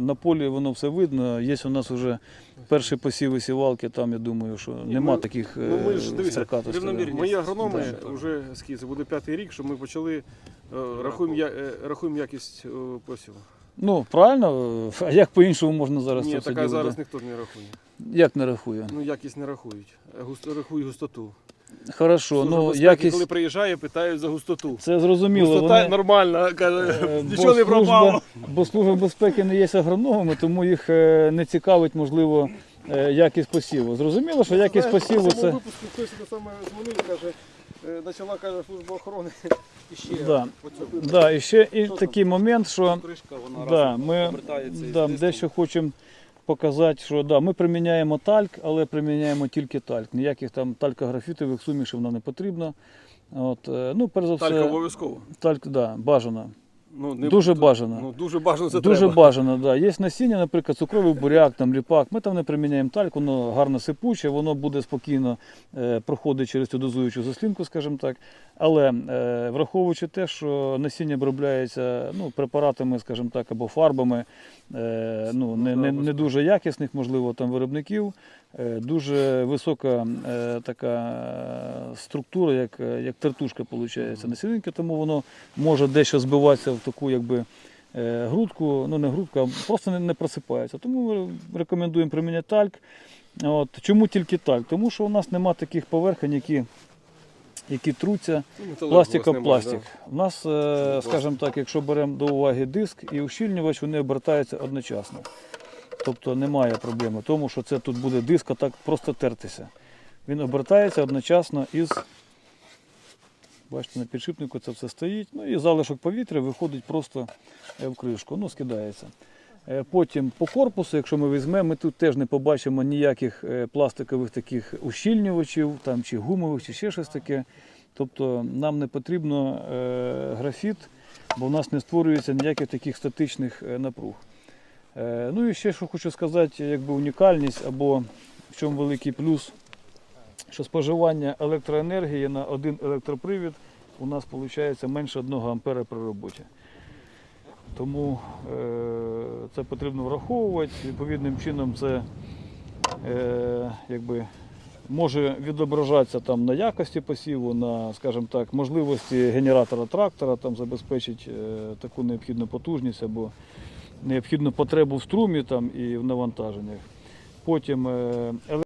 На полі воно все видно. Є у нас вже перші посіви сівалки, там я думаю, що нема ми- таких ну, ми ж, е, дивіться, Мої агрономи Да. вже скільки, це буде п'ятий рік, що ми почали е, рахуємо, я, е, рахуємо якість посіву. Ну, правильно, а як по-іншому можна зараз Ні, це все така зараз ніхто не рахує. Як не рахує? Ну, якість не рахують. Густо, рахують густоту. Хорошо, Служба ну якість. коли приїжджає, питають за густоту. Це зрозуміло. Густота вони- нормальна, каже, Е, бо нічого не пропало. служба- Бо служба безпеки не є агрономами, тому їх е, не цікавить, можливо, е, якість посіву. Зрозуміло, що якість Знаєш, посіву в цьому це. випуску хтось те саме дзвонив, каже, е, почала каже, служба охорони. І ще Да. оцю. Да, і ще і такий момент, що Кришка, вона да, ми обертається да, дещо хочемо показати, що да, ми приміняємо тальк, але приміняємо тільки тальк. Ніяких там талькографітових сумішів нам не потрібно. От, е, ну, перш за все, Талька обов'язково. тальк, да, бажано. Ну, не- Дуже то- бажано. Ну, дуже бажано це Дуже треба. бажано, да. Є насіння, наприклад, цукровий буряк, там ріпак. Ми там не приміняємо тальк, воно гарно сипуче, воно буде спокійно е, проходить через цю дозуючу заслінку, скажімо так. Але е, враховуючи те, що насіння обробляється ну, препаратами, скажімо так, або фарбами, е, ну, не, не, не дуже якісних, можливо, там виробників, е, дуже висока е, така е, структура, як, е, як тертушка виходить насінинки, тому воно може дещо збиватися в таку якби. е, Грудку, ну не грудку, а просто не, не просипається. Тому ми рекомендуємо приміняти тальк. От. Чому тільки тальк? Тому що у нас нема таких поверхень, які, які труться Ну, пластик. У нас, е, скажімо так, якщо беремо до уваги диск і ущільнювач, вони обертаються одночасно. Тобто немає проблеми тому, що це тут буде диск, а так просто тертися. Він обертається одночасно із. Бачите, на підшипнику це все стоїть. Ну і залишок повітря виходить просто е, в кришку, ну, скидається. Е, Потім по корпусу, якщо ми візьмемо, ми тут теж не побачимо ніяких е, пластикових таких ущільнювачів, там, чи гумових, чи ще щось таке. Тобто нам не потрібно е, графіт, бо в нас не створюється ніяких таких статичних напруг. Ну і ще що хочу сказати, якби унікальність або в чому великий плюс, що споживання електроенергії на один електропривід у нас виходить менше 1 ампера при роботі. Тому е, це потрібно враховувати. Відповідним чином це е, якби, може відображатися там на якості посіву, на, скажімо так, можливості генератора трактора там, забезпечить е, таку необхідну потужність або необхідну потребу в струмі там, і в навантаженнях. Потім